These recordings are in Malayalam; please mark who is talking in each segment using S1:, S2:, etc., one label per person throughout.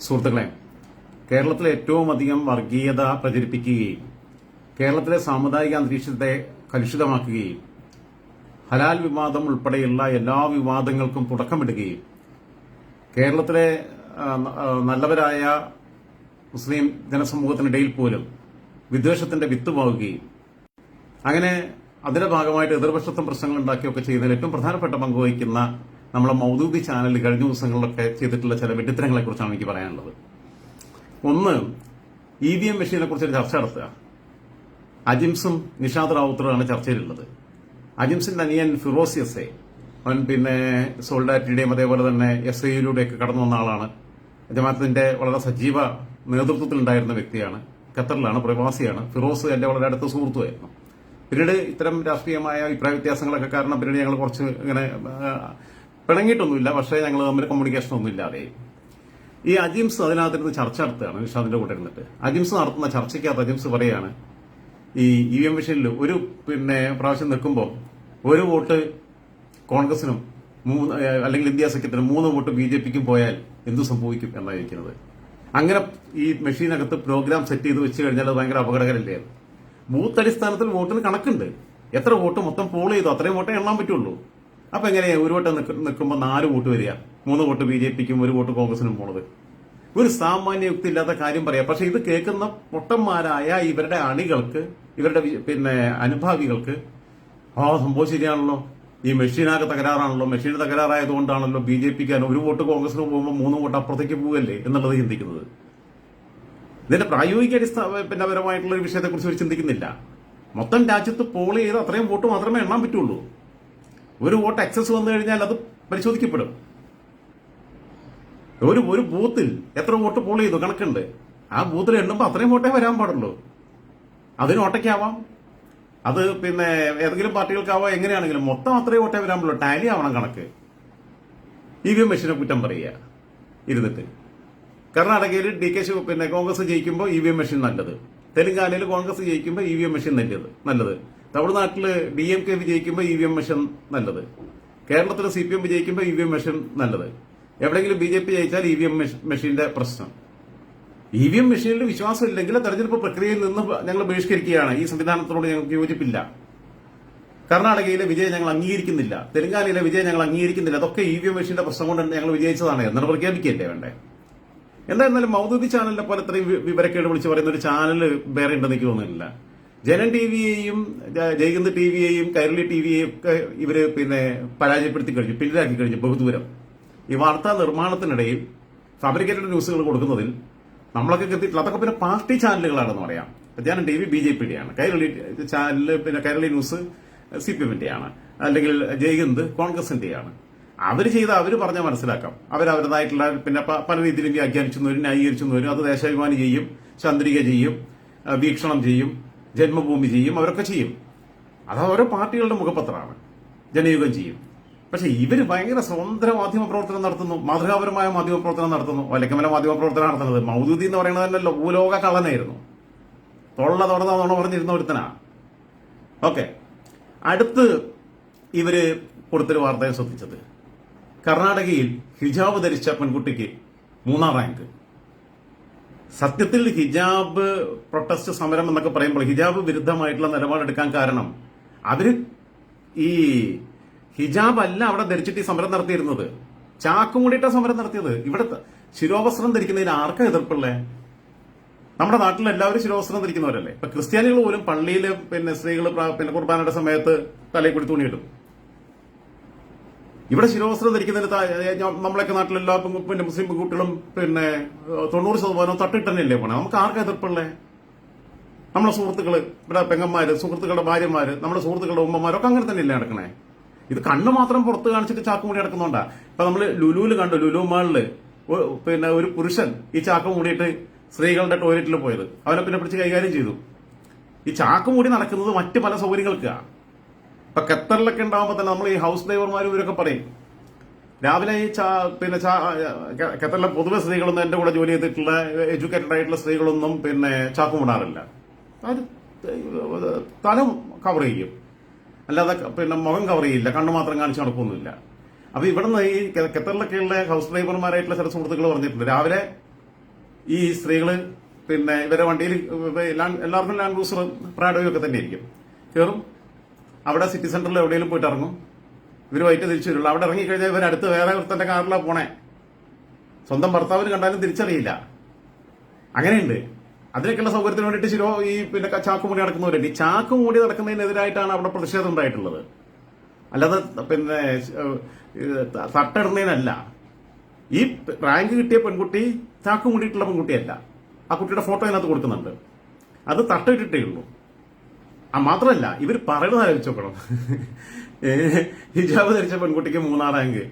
S1: സുഹൃത്തുക്കളെ കേരളത്തിൽ ഏറ്റവും അധികം വർഗീയത പ്രചരിപ്പിക്കുകയും കേരളത്തിലെ സാമുദായിക അന്തരീക്ഷത്തെ കലുഷിതമാക്കുകയും ഹലാൽ വിവാദം ഉൾപ്പെടെയുള്ള എല്ലാ വിവാദങ്ങൾക്കും തുടക്കമിടുകയും കേരളത്തിലെ നല്ലവരായ മുസ്ലിം ജനസമൂഹത്തിനിടയിൽ പോലും വിദ്വേഷത്തിന്റെ വിത്ത് പാവുകയും അങ്ങനെ അതിന്റെ ഭാഗമായിട്ട് എതിർപക്ഷത്വം പ്രശ്നങ്ങൾ ഉണ്ടാക്കിയൊക്കെ ചെയ്യുന്നതിൽ ഏറ്റവും പ്രധാനപ്പെട്ട പങ്ക് വഹിക്കുന്ന നമ്മളെ മൗദൂദി ചാനലിൽ കഴിഞ്ഞ ദിവസങ്ങളിലൊക്കെ ചെയ്തിട്ടുള്ള ചില വിഡിത്തരങ്ങളെ കുറിച്ചാണ് എനിക്ക് പറയാനുള്ളത്. ഒന്ന് ഇ വി എം മെഷീനെ കുറിച്ചൊരു ചർച്ച നടത്തുക. അജിംസും നിഷാദ് റാവുത്തറുമാണ് ചർച്ചയിലുള്ളത്. അജിംസിന്റെ അനിയൻ ഫിറോസിയസെ അവൻ പിന്നെ സോൾഡാറ്റിയുടെയും അതേപോലെ തന്നെ എസ് ഐയിലൂടെയൊക്കെ കടന്നു വന്ന ആളാണ്. ജമാഅത്തിന്റെ വളരെ സജീവ നേതൃത്വത്തിലുണ്ടായിരുന്ന വ്യക്തിയാണ്. ഖത്തറിലാണ് പ്രവാസിയാണ്. ഫിറോസ് എന്റെ വളരെ അടുത്ത സുഹൃത്തുമായിരുന്നു പിന്നീട് ഇത്തരം രാഷ്ട്രീയമായ അഭിപ്രായ വ്യത്യാസങ്ങളൊക്കെ കാരണം പിന്നീട് ഞങ്ങൾ കുറച്ച് ഇങ്ങനെ പിണങ്ങിയിട്ടൊന്നുമില്ല പക്ഷേ ഞങ്ങൾ തമ്മിൽ കമ്മ്യൂണിക്കേഷൻ ഒന്നും ഇല്ലാതെ ഈ അജിംസ് അതിനകത്തിരുന്ന് ചർച്ച നടത്തുകയാണ് നിഷാദിന്റെ കൂടെ ഇരുന്നിട്ട്. അജിംസ് നടത്തുന്ന ചർച്ചയ്ക്കകത്ത് അജിംസ് പറയാണ് ഈ ഇ വി എം മെഷീനിൽ ഒരു പിന്നെ പ്രാവശ്യം നിൽക്കുമ്പോൾ ഒരു വോട്ട് കോൺഗ്രസിനും മൂന്ന് അല്ലെങ്കിൽ ഇന്ത്യ സഖ്യത്തിനും മൂന്ന് വോട്ട് ബി ജെ പിക്കും പോയാൽ എന്തു സംഭവിക്കും എന്നായിരിക്കുന്നത് അങ്ങനെ ഈ മെഷീനകത്ത് പ്രോഗ്രാം സെറ്റ് ചെയ്ത് വെച്ച് കഴിഞ്ഞാൽ അത് ഭയങ്കര അപകടകരല്ലേ? ബൂത്ത് അടിസ്ഥാനത്തിൽ വോട്ടിന് കണക്കുണ്ട്. എത്ര വോട്ട് മൊത്തം പോൾ ചെയ്തു അത്രയും വോട്ടേ എണ്ണാൻ പറ്റുള്ളൂ. അപ്പൊ എങ്ങനെയാ ഒരു വട്ടം നിൽക്കുമ്പോൾ നാല് വോട്ട് വരിക? മൂന്ന് വോട്ട് ബി ജെ പിക്കും ഒരു വോട്ട് കോൺഗ്രസിനും പോണത്. ഒരു സാമാന്യ യുക്തി ഇല്ലാത്ത കാര്യം പറയാം. പക്ഷെ ഇത് കേൾക്കുന്ന പൊട്ടന്മാരായ ഇവരുടെ അണികൾക്ക് ഇവരുടെ പിന്നെ അനുഭാവികൾക്ക് ആ സംഭവം ശരിയാണല്ലോ. ഈ മെഷീനാകെ തകരാറാണല്ലോ. മെഷീൻ തകരാറായതുകൊണ്ടാണല്ലോ ബി ജെ പിക്ക് ഒരു വോട്ട് കോൺഗ്രസിന് പോകുമ്പോൾ മൂന്ന് വോട്ട് അപ്പുറത്തേക്ക് പോവല്ലേ എന്നുള്ളത് ചിന്തിക്കുന്നത്. ഇതിന്റെ പ്രായോഗിക അടിസ്ഥാന പിന്നെ പരമായിട്ടുള്ള ഒരു വിഷയത്തെക്കുറിച്ച് ഒരു ചിന്തിക്കുന്നില്ല. മൊത്തം രാജ്യത്ത് പോൾ ചെയ്ത് അത്രയും വോട്ട് മാത്രമേ എണ്ണാൻ പറ്റുള്ളൂ. ഒരു വോട്ട് എക്സസ് വന്നു കഴിഞ്ഞാൽ അത് പരിശോധിക്കപ്പെടും. ഒരു ഒരു ബൂത്തിൽ എത്ര വോട്ട് പോൾ ചെയ്തു? കണക്കുണ്ട്. ആ ബൂത്തിൽ എണ്ണുമ്പോൾ അത്രയും വോട്ടേ വരാൻ പാടുള്ളൂ. അതിന് ഓട്ടയ്ക്കാവാം. അത് പിന്നെ ഏതെങ്കിലും പാർട്ടികൾക്കാവാം എങ്ങനെയാണെങ്കിലും മൊത്തം അത്രയും വോട്ടേ വരാൻ പാടുള്ളൂ. ടാലി ആവണം കണക്ക്. ഇ വി എം മെഷീനെ കുറ്റം പറയുക. ഇരുന്നിട്ട്. കർണാടകയിൽ ഡി കെ ശിവ പിന്നെ കോൺഗ്രസ് ജയിക്കുമ്പോൾ ഇ വി എം മെഷീൻ നല്ലത്. തെലങ്കാനയിൽ കോൺഗ്രസ് ജയിക്കുമ്പോൾ ഇ വി എം മെഷീൻ നല്ലത്. നല്ലത്. തമിഴ്നാട്ടിൽ ഡി എം കെ വിജയിക്കുമ്പോൾ ഇ വി എം മെഷൻ നല്ലത്. കേരളത്തിൽ സി പി എം വിജയിക്കുമ്പോൾ ഇ വി എം മെഷൻ നല്ലത്. എവിടെയെങ്കിലും ബി ജെ പി ജയിച്ചാൽ ഇ വി എം മെഷീന്റെ പ്രശ്നം. ഇ വി എം മെഷീനിൽ വിശ്വാസം ഇല്ലെങ്കിൽ തെരഞ്ഞെടുപ്പ് പ്രക്രിയയിൽ നിന്ന് ഞങ്ങൾ ബഹിഷ്കരിക്കുകയാണ്. ഈ സംവിധാനത്തോട് ഞങ്ങൾക്ക് യോജിപ്പില്ല. കർണാടകയിലെ വിജയം ഞങ്ങൾ അംഗീകരിക്കുന്നില്ല. തെലങ്കാനയിലെ വിജയം ഞങ്ങൾ അംഗീകരിക്കുന്നില്ല. അതൊക്കെ ഇ വി എം മെഷീന്റെ പ്രശ്നം കൊണ്ട് ഞങ്ങൾ വിജയിച്ചതാണ് എന്നാണ് പ്രഖ്യാപിക്കേണ്ടേ വേണ്ടേ? എന്തായിരുന്നാലും മൗദൂദി ചാനലിനെ പോലെ ഇത്രയും വിവരക്കേട് വിളിച്ച് പറയുന്ന ഒരു ചാനൽ വേറെ ഉണ്ടെന്ന് എനിക്ക് തോന്നുന്നില്ല. ജനൻ ടി വിയെയും ജയകന്ത് ടി വിയെയും കൈരളി ടി വിയെയും ഒക്കെ ഇവർ പിന്നെ പരാജയപ്പെടുത്തി കഴിഞ്ഞു പിന്നിലാക്കി കഴിഞ്ഞു ബഹുദൂരം. ഈ വാർത്താ നിർമ്മാണത്തിനിടയിൽ ഫാബ്രിക്കേറ്റഡ് ന്യൂസുകൾ കൊടുക്കുന്നതിൽ നമ്മളൊക്കെ കരുതിയിട്ടില്ല അതൊക്കെ പിന്നെ പാർട്ടി ചാനലുകളാണെന്ന് പറയാം. Janam T V B J പിയുടെയാണ്. Kairali channel പിന്നെ കൈരളി ന്യൂസ് സി പി എമ്മിന്റെയാണ്. അല്ലെങ്കിൽ ജയകന്ത് കോൺഗ്രസിന്റെയാണ്. അവർ ചെയ്ത അവർ പറഞ്ഞാൽ മനസ്സിലാക്കാം. അവർ അവരുടേതായിട്ടുള്ള പിന്നെ പല രീതിയിലും വ്യാഖ്യാനിച്ചു വരും ന്യായീകരിച്ചു വരും. അത് ദേശാഭിമാനി ചെയ്യും ചന്ദ്രിക ചെയ്യും വീക്ഷണം ചെയ്യും. ജന്മഭൂമി ചെയ്യും അവരൊക്കെ ചെയ്യും. അത് ഓരോ പാർട്ടികളുടെ മുഖപത്രമാണ്. ജനയുഗം ചെയ്യും. പക്ഷെ ഇവർ ഭയങ്കര സ്വതന്ത്ര മാധ്യമ പ്രവർത്തനം നടത്തുന്നു. മാതൃകാപരമായ മാധ്യമ പ്രവർത്തനം നടത്തുന്നു. ഒലക്കമല മാധ്യമ പ്രവർത്തനം നടത്തുന്നത് മൗദൂദി എന്ന് പറയുന്നത് തന്നെ ഭൂലോക കള്ളനായിരുന്നു. തൊള്ള തുറന്ന പറഞ്ഞിരുന്ന ഒരുത്തനാ. ഓക്കെ. അടുത്ത് ഇവർ കൊടുത്തൊരു വാർത്തയെ ശ്രദ്ധിച്ചത്. കർണാടകയിൽ ഹിജാബ് ധരിച്ച പെൺകുട്ടിക്ക് മൂന്നാം റാങ്ക്. സത്യത്തിൽ ഹിജാബ് പ്രൊട്ടസ്റ്റ് സമരം എന്നൊക്കെ പറയുമ്പോൾ ഹിജാബ് വിരുദ്ധമായിട്ടുള്ള നിലപാടെടുക്കാൻ കാരണം അവർ ഈ ഹിജാബ് അല്ല അവിടെ ധരിച്ചിട്ട് ഈ സമരം നടത്തിയിരുന്നത്. ചാക്കും കൂടിയിട്ടാ സമരം നടത്തിയത്. ഇവിടെ ശിരോവസ്ത്രം ധരിക്കുന്നതിന് ആർക്കാ എതിർപ്പുള്ളേ? നമ്മുടെ നാട്ടിൽ എല്ലാവരും ശിരോവസ്ത്രം ധരിക്കുന്നവരല്ലേ? ഇപ്പൊ ക്രിസ്ത്യാനികൾ പോലും പള്ളിയിൽ പിന്നെ സ്ത്രീകൾ പിന്നെ കുർബാനയുടെ സമയത്ത് തലയിൽ കൂടി തുണിയിടും ഇവിടെ ശിരോവസ്ത്രം ധരിക്കുന്നതിന് നമ്മളൊക്കെ നാട്ടിലെല്ലാ പിന്നെ മുസ്ലിം പെൺകുട്ടികളും പിന്നെ തൊണ്ണൂറ് ശതമാനം തട്ടിട്ട് തന്നെയല്ലേ പോണേ? നമുക്ക് ആർക്കാ എതിർപ്പുള്ളേ? നമ്മളെ സുഹൃത്തുക്കൾ ഇവിടെ പെങ്ങന്മാര് സുഹൃത്തുക്കളുടെ ഭാര്യമാര് നമ്മുടെ സുഹൃത്തുക്കളുടെ ഉമ്മമാരൊക്കെ അങ്ങനെ തന്നെയല്ലേ നടക്കണേ? ഇത് കണ്ണ് മാത്രം പുറത്ത് കാണിച്ചിട്ട് ചാക്ക് മൂടി നടക്കുന്നുണ്ടാ. ഇപ്പൊ നമ്മൾ ലുലുവിൽ കണ്ടു? ലുലു മാളിൽ പിന്നെ ഒരു പുരുഷൻ ഈ ചാക്ക് മൂടിയിട്ട് സ്ത്രീകളുടെ ടോയ്ലറ്റിൽ പോയത്. അവനെ പിന്നെ പിടിച്ച് കൈകാര്യം ചെയ്തു. ഈ ചാക്ക് മൂടി നടക്കുന്നത് മറ്റ് പല സൗകര്യങ്ങൾക്കാണ് ഇപ്പൊ ഖത്തറിലൊക്കെ ഉണ്ടാവുമ്പോ തന്നെ നമ്മൾ ഈ ഹൗസ് ഡ്രൈവർമാർ ഇവരൊക്കെ പറയും. രാവിലെ ഈ ചാ പിന്നെ ചാ ഖത്തറിലെ പൊതുവെ സ്ത്രീകളൊന്നും എന്റെ കൂടെ ജോലി ചെയ്തിട്ടുള്ള എഡ്യൂക്കേറ്റഡ് ആയിട്ടുള്ള സ്ത്രീകളൊന്നും പിന്നെ ചാക്ക് വിടാറില്ല തല കവർ ചെയ്യും. അല്ലാതെ പിന്നെ മുഖം കവർ ചെയ്യില്ല കണ്ണു മാത്രം കാണിച്ച് നടക്കൊന്നുമില്ല അപ്പൊ ഇവിടുന്ന് ഈ ഖത്തറിലൊക്കെയുള്ള ഹൗസ് ഡ്രൈവർമാരായിട്ടുള്ള ചില സുഹൃത്തുക്കൾ പറഞ്ഞിട്ടുണ്ട്. രാവിലെ ഈ സ്ത്രീകൾ പിന്നെ ഇവരെ വണ്ടിയിൽ എല്ലാവർക്കും ലാൻഡ് ക്രൂസർ പ്രാഡോയും ഒക്കെ തന്നെ ആയിരിക്കും കയറും അവിടെ സിറ്റി സെന്ററിൽ എവിടെയെങ്കിലും പോയിട്ട് ഇറങ്ങും. ഇവർ വൈറ്റ് തിരിച്ചു വരുള്ളൂ അവിടെ ഇറങ്ങിക്കഴിഞ്ഞാൽ ഇവർ അടുത്ത് വേറെ ഒരുത്തന്റെ കാറിലാണ് പോണേ. സ്വന്തം ഭർത്താവിന് കണ്ടാലും തിരിച്ചറിയില്ല. അങ്ങനെയുണ്ട്. അതിനൊക്കെയുള്ള സൗകര്യത്തിന് വേണ്ടിയിട്ട് ശിരോ ഈ പിന്നെ ചാക്ക് മൂടി നടക്കുന്നവരുണ്ട് ഈ ചാക്ക് മൂടി നടക്കുന്നതിനെതിരായിട്ടാണ് അവിടെ പ്രതിഷേധം ഉണ്ടായിട്ടുള്ളത്. അല്ലാതെ പിന്നെ തട്ടിടുന്നതിനല്ല ഈ റാങ്ക് കിട്ടിയ പെൺകുട്ടി ചാക്ക് മൂടിയിട്ടുള്ള പെൺകുട്ടിയല്ല. ആ കുട്ടിയുടെ ഫോട്ടോ അതിനകത്ത് കൊടുക്കുന്നുണ്ട്. അത് തട്ടിട്ടിട്ടേ ഉള്ളൂ. ആ മാത്രമല്ല ഇവർ പറയുന്നത് ആലോചിച്ച് ഹിജാബ് ധരിച്ച പെൺകുട്ടിക്ക് മൂന്നാം റാങ്ക്.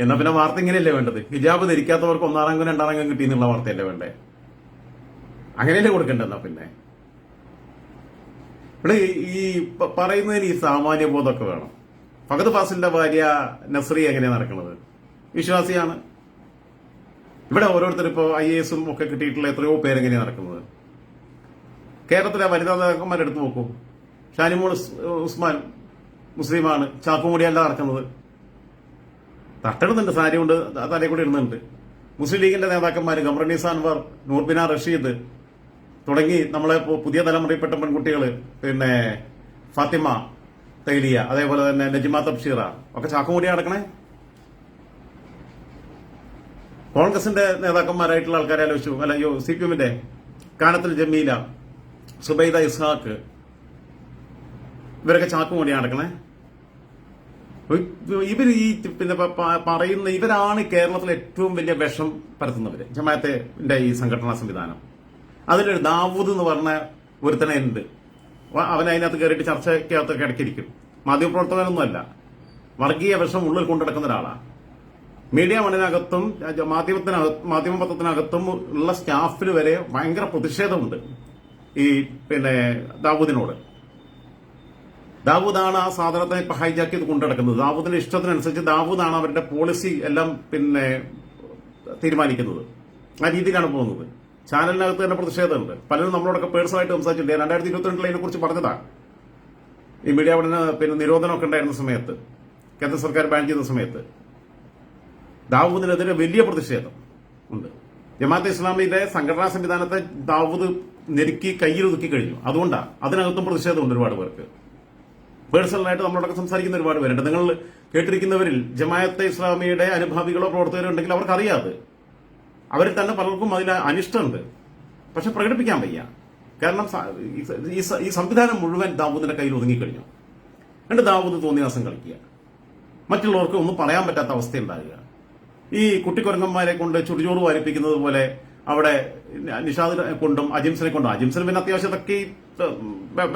S1: എന്നാ പിന്നെ വാർത്ത ഇങ്ങനെയല്ലേ വേണ്ടത്? ഹിജാബ് ധരിക്കാത്തവർക്ക് ഒന്നാം റാങ്കും രണ്ടാം റാങ്കും കിട്ടി എന്നുള്ള വാർത്തയല്ലേ വേണ്ടേ? അങ്ങനെയല്ലേ കൊടുക്കണ്ടെന്നാ പിന്നെ? ഇവിടെ ഈ- പറയുന്നതിന് ഈ സാമാന്യ ബോധമൊക്കെ വേണം. ഫഹദ് ഫാസിലിന്റെ ഭാര്യ നസ്രി എങ്ങനെയാണ് നടക്കുന്നത്? വിശ്വാസിയാണ്. ഇവിടെ ഓരോരുത്തർ ഇപ്പോൾ ഐ എ എസും ഒക്കെ കിട്ടിയിട്ടുള്ള എത്രയോ പേരെങ്ങനെയാണ് നടക്കുന്നത്? കേരളത്തിലെ വനിതാ നേതാക്കന്മാരെടുത്ത് നോക്കൂ. ഷാനിമോൾ ഉസ്മാൻ മുസ്ലിമാണ്. ചാക്കുമുടിയല്ല നടക്കുന്നത്. തട്ടിടുന്നുണ്ട് സാരി കൊണ്ട് തലയിൽ കൂടി ഇടുന്നുണ്ട്. മുസ്ലിം ലീഗിന്റെ നേതാക്കന്മാർ ഗമറനീസ് അൻവർ നൂർബിന റഷീദ് തുടങ്ങി നമ്മളെ പുതിയ തലമുറയിൽപ്പെട്ട പെൺകുട്ടികൾ പിന്നെ ഫാത്തിമ തൈലിയ അതേപോലെ തന്നെ നജിമ തബ്ഷീറ ഒക്കെ ചാക്കുമുടി നടക്കണേ. കോൺഗ്രസിന്റെ നേതാക്കന്മാരായിട്ടുള്ള ആൾക്കാരെ ആലോചിച്ചു. അല്ല യോ സി പി എമ്മിന്റെ കാനത്തിൽ ജമീല സുബൈദ ഇസ്ഹാക്ക് ഇവരൊക്കെ ചാക്കും കൂടി നടക്കണേ. ഇവർ ഈ പിന്നെ പറയുന്ന ഇവരാണ് കേരളത്തിലെ ഏറ്റവും വലിയ വിഷം പരത്തുന്നവര്. ജമാഅത്തിന്റെ ഈ സംഘടനാ സംവിധാനം. അതിലൊരു ദാവൂദ് എന്ന് പറഞ്ഞ ഒരുത്തനെ ഉണ്ട്. അവൻ അതിനകത്ത് കയറിയിട്ട് ചർച്ചയ്ക്കകത്ത് കിടക്കിരിക്കും മാധ്യമപ്രവർത്തകനൊന്നുമല്ല. വർഗീയ വിഷം ഉള്ളിൽ കൊണ്ടിടക്കുന്ന ഒരാളാണ് മീഡിയ മണ്ണിനകത്തും മാധ്യമത്തിനകത്ത് മാധ്യമപത്രത്തിനകത്തും ഉള്ള സ്റ്റാഫിൽ വരെ ഭയങ്കര പ്രതിഷേധമുണ്ട്. ഈ പിന്നെ ദാവൂദിനോട്. ദാവൂദാണ് ആ സാധനത്തെ ഇപ്പൊ ഹൈജാക്ക് ചെയ്ത് കൊണ്ടുനടക്കുന്നത് ദാവൂദിന്റെ ഇഷ്ടത്തിനനുസരിച്ച് ദാവൂദാണ് അവരുടെ പോളിസി എല്ലാം പിന്നെ തീരുമാനിക്കുന്നത്. ആ രീതിയിലാണ് പോകുന്നത്. ചാനലിനകത്ത് തന്നെ പ്രതിഷേധമുണ്ട്. പലരും നമ്മളോടൊക്കെ പേഴ്സണലായിട്ട് സംസാരിച്ചിട്ടുണ്ട് രണ്ടായിരത്തി ഇരുപത്തിരണ്ടിൽ അതിനെ കുറിച്ച് പറഞ്ഞതാണ് ഈ മീഡിയ പഠന പിന്നെ നിരോധനമൊക്കെ ഉണ്ടായിരുന്ന സമയത്ത് കേന്ദ്ര സർക്കാർ ബാൻ ചെയ്ത സമയത്ത് ദാവൂദിനെതിരെ വലിയ പ്രതിഷേധം ഉണ്ട്. ജമാഅത്തെ ഇസ്ലാമിയുടെ സംഘടനാ സംവിധാനത്തെ ദാവൂദ് നെരുക്കി കയ്യിലൊതുക്കി കഴിഞ്ഞു. അതുകൊണ്ടാണ് അതിനകത്തും പ്രതിഷേധമുണ്ട് ഒരുപാട് പേർക്ക്. പേഴ്സണലായിട്ട് നമ്മളോടൊക്കെ സംസാരിക്കുന്ന ഒരുപാട് പേരുണ്ട്. നിങ്ങൾ കേട്ടിരിക്കുന്നവരിൽ ജമാഅത്തെ ഇസ്ലാമിയുടെ അനുഭാവികളോ പ്രവർത്തകരോ ഉണ്ടെങ്കിൽ അവർക്ക് അറിയാതെ അവരിൽ തന്നെ പലർക്കും അതിൽ അനിഷ്ടമുണ്ട്. പക്ഷെ പ്രകടിപ്പിക്കാൻ വയ്യ. കാരണം ഈ- സംവിധാനം മുഴുവൻ ദാവൂദിന്റെ കയ്യിൽ ഒതുങ്ങിക്കഴിഞ്ഞു. എന്നിട്ട് ദാവൂദ് തോന്നിയാസം കളിക്കുക. മറ്റുള്ളവർക്ക് ഒന്നും പറയാൻ പറ്റാത്ത അവസ്ഥ ഉണ്ടാകുക ഈ കുട്ടിക്കുരങ്ങന്മാരെ കൊണ്ട് ചുടിചോറ് വാരിപ്പിക്കുന്നത് പോലെ അവിടെ നിഷാദിനെ കൊണ്ടും അജിംസിനെ കൊണ്ടും അജിംസിന് പിന്നെ അത്യാവശ്യം ഈ,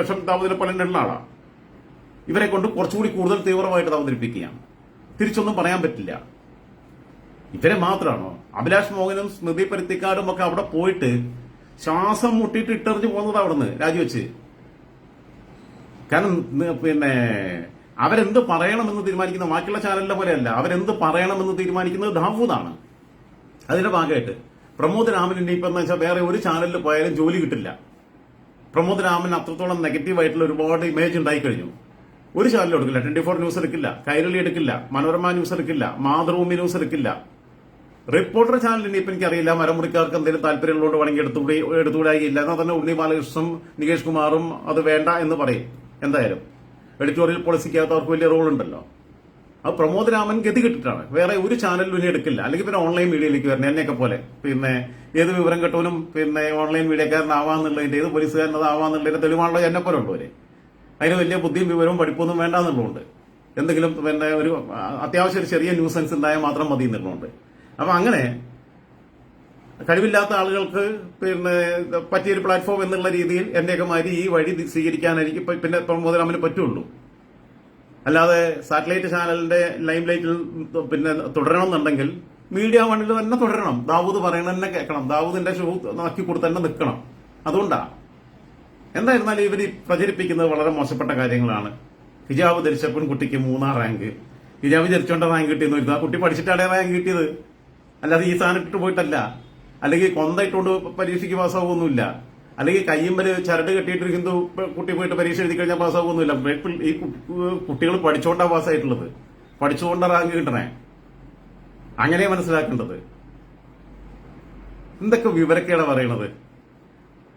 S1: വിഷം ദാവൂദിനെ പോലെ ഉള്ള ആളാണ് ഇവരെ കൊണ്ട് കുറച്ചുകൂടി കൂടുതൽ തീവ്രമായിട്ട് അവതരിപ്പിക്കുകയാണ് തിരിച്ചൊന്നും പറയാൻ പറ്റില്ല. ഇവരെ മാത്രമാണോ? അഭിലാഷ് മോഹനും സ്മൃതി പരുത്തിക്കാടും ഒക്കെ അവിടെ പോയിട്ട് ശ്വാസം മുട്ടിയിട്ട് ഇട്ടെറിഞ്ഞ് പോകുന്നത് അവിടുന്ന് രാജിവെച്ച്. കാരണം പിന്നെ അവരെന്ത് പറയണമെന്ന് തീരുമാനിക്കുന്ന ബാക്കിയുള്ള ചാനലിന്റെ പോലെയല്ല. അവരെന്ത് പറയണമെന്ന് തീരുമാനിക്കുന്നത് ദാവൂദാണ്. അതിന്റെ ഭാഗമായിട്ട് പ്രമോദ് രാമൻ ഇപ്പൊ എന്ന് വെച്ചാൽ വേറെ ഒരു ചാനലിൽ പോയാലും ജോലി കിട്ടില്ല. പ്രമോദ് രാമൻ അത്രത്തോളം നെഗറ്റീവായിട്ടുള്ള ഒരുപാട് ഇമേജ് ഉണ്ടായി കഴിഞ്ഞു ഒരു ചാനൽ എടുക്കില്ല. ട്വന്റി ഫോർ ന്യൂസ് എടുക്കില്ല. കൈരളി എടുക്കില്ല. മനോരമ ന്യൂസ് എടുക്കില്ല. മാതൃഭൂമി ന്യൂസ് എടുക്കില്ല. റിപ്പോർട്ടർ ചാനൽ ഇനിയിപ്പോ എനിക്കറിയില്ല. മരമുറിക്കാർക്ക് എന്തെങ്കിലും താല്പര്യമുള്ളതുകൊണ്ട് വേണമെങ്കിൽ എടുത്തുകൂടി എടുത്തുകൂടായില്ല എന്നാൽ തന്നെ ഉണ്ണി ബാലകൃഷ്ണനും നികേഷ് കുമാറും അത് വേണ്ട എന്ന് പറയും. എന്തായാലും എഡിറ്റോറിയൽ പോളിസിക്കകത്ത് വലിയ റോൾ ഉണ്ടല്ലോ. അത് പ്രമോദ് രാമൻ ഗതി കിട്ടിട്ടാണ്. വേറെ ഒരു ചാനലിലും ഇനി എടുക്കില്ല. അല്ലെങ്കിൽ പിന്നെ ഓൺലൈൻ മീഡിയയിലേക്ക് വരണം. എന്നെയൊക്കെ പോലെ. പിന്നെ ഏത് വിവരം കെട്ടവനും പിന്നെ ഓൺലൈൻ മീഡിയക്കാരനാവാന്നുള്ളതിന്റെ ഏത് പോലീസുകാരനതാവാന്നുള്ളതിന്റെ തെളിവാണല്ലോ എന്നെ പോലെ ഉള്ളവര്. അതിന് വലിയ ബുദ്ധിയും വിവരവും പഠിപ്പൊന്നും വേണ്ട എന്നുള്ളതുകൊണ്ട്. എന്തെങ്കിലും പിന്നെ ഒരു അത്യാവശ്യം ഒരു ചെറിയ ന്യൂസൻസ് ഉണ്ടായാൽ മാത്രം മതി എന്നുള്ളതുകൊണ്ട്. അപ്പൊ അങ്ങനെ കഴിവില്ലാത്ത ആളുകൾക്ക് പിന്നെ പറ്റിയൊരു പ്ലാറ്റ്ഫോം എന്നുള്ള രീതിയിൽ എന്റെയൊക്കെ മാതിരി ഈ വഴി സ്വീകരിക്കാനായിരിക്കും പിന്നെ മുതൽ അവന് പറ്റുള്ളൂ. അല്ലാതെ സാറ്റലൈറ്റ് ചാനലിന്റെ ലൈം ലൈറ്റിൽ പിന്നെ തുടരണം എന്നുണ്ടെങ്കിൽ മീഡിയ വണ്ണിൽ തന്നെ തുടരണം. ദാവൂദ് പറയണ തന്നെ കേൾക്കണം. ദാവൂദിന്റെ ഷൂ നോക്കി കൊടുത്ത് തന്നെ നിൽക്കണം. അതുകൊണ്ടാ എന്തായിരുന്നാലും ഇവർ പ്രചരിപ്പിക്കുന്നത് വളരെ മോശപ്പെട്ട കാര്യങ്ങളാണ്. ഹിജാബ് ധരിച്ച പെൺകുട്ടിക്ക് മൂന്നാം റാങ്ക്. ഹിജാബ് ധരിച്ചോണ്ട റാങ്ക് കിട്ടിയെന്ന് വരുന്നത് ആ കുട്ടി പഠിച്ചിട്ടാണ് റാങ്ക് കിട്ടിയത്. അല്ലാതെ ഈ സാധനം ഇട്ട് പോയിട്ടല്ല. അല്ലെങ്കിൽ കൊന്ത ഇട്ടുകൊണ്ട് പരീക്ഷയ്ക്ക് പാസ്സാവുമൊന്നുമില്ല അല്ലെങ്കിൽ കയ്യുമ്പൽ ചരട് കെട്ടിയിട്ട് ഹിന്ദു കുട്ടി പോയിട്ട് പരീക്ഷ എഴുതി കഴിഞ്ഞാൽ പാസ്സാവുമൊന്നുമില്ല ഈ കുട്ടികൾ പഠിച്ചുകൊണ്ടാണ് പാസ്സായിട്ടുള്ളത്. പഠിച്ചുകൊണ്ടാണ് റാങ്ക് കിട്ടണേ. അങ്ങനെ മനസ്സിലാക്കേണ്ടത്. എന്തൊക്കെ വിവരക്കേടാ പറയണത്?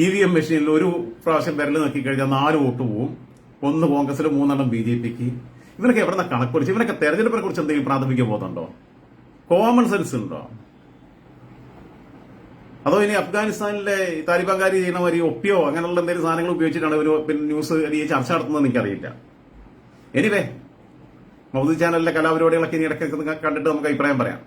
S1: ഇ വി എം മെഷീനിൽ ഒരു പ്രാവശ്യം വിരൽ നോക്കിക്കഴിഞ്ഞാൽ നാല് വോട്ട് പോവും. ഒന്ന് കോൺഗ്രസിൽ മൂന്നെണ്ണം ബി ജെ പിക്ക്. ഇവരൊക്കെ എവിടെ കണക്ക് പഠിച്ചു ഇവരൊക്കെ തെരഞ്ഞെടുപ്പിനെ കുറിച്ച് എന്തെങ്കിലും പ്രാഥമിക ബോധമുണ്ടോ? കോമൺ സെൻസ് ഉണ്ടോ? അതോ ഇനി അഫ്ഗാനിസ്ഥാനിലെ താലിബാൻകാരി ചെയ്യുന്ന മാതിരി ഒപ്പിയോ അങ്ങനെയുള്ള എന്തെങ്കിലും സാധനങ്ങൾ ഉപയോഗിച്ചിട്ടാണ് ഇവർ പിന്നെ ന്യൂസ് ഈ ചർച്ച നടത്തുന്നത് എനിക്കറിയില്ല. എനിവേ മൗദി ചാനലിലെ കലാപരിപാടികളൊക്കെ ഇനി ഇടയ്ക്ക് കണ്ടിട്ട് നമുക്ക് അഭിപ്രായം പറയാം.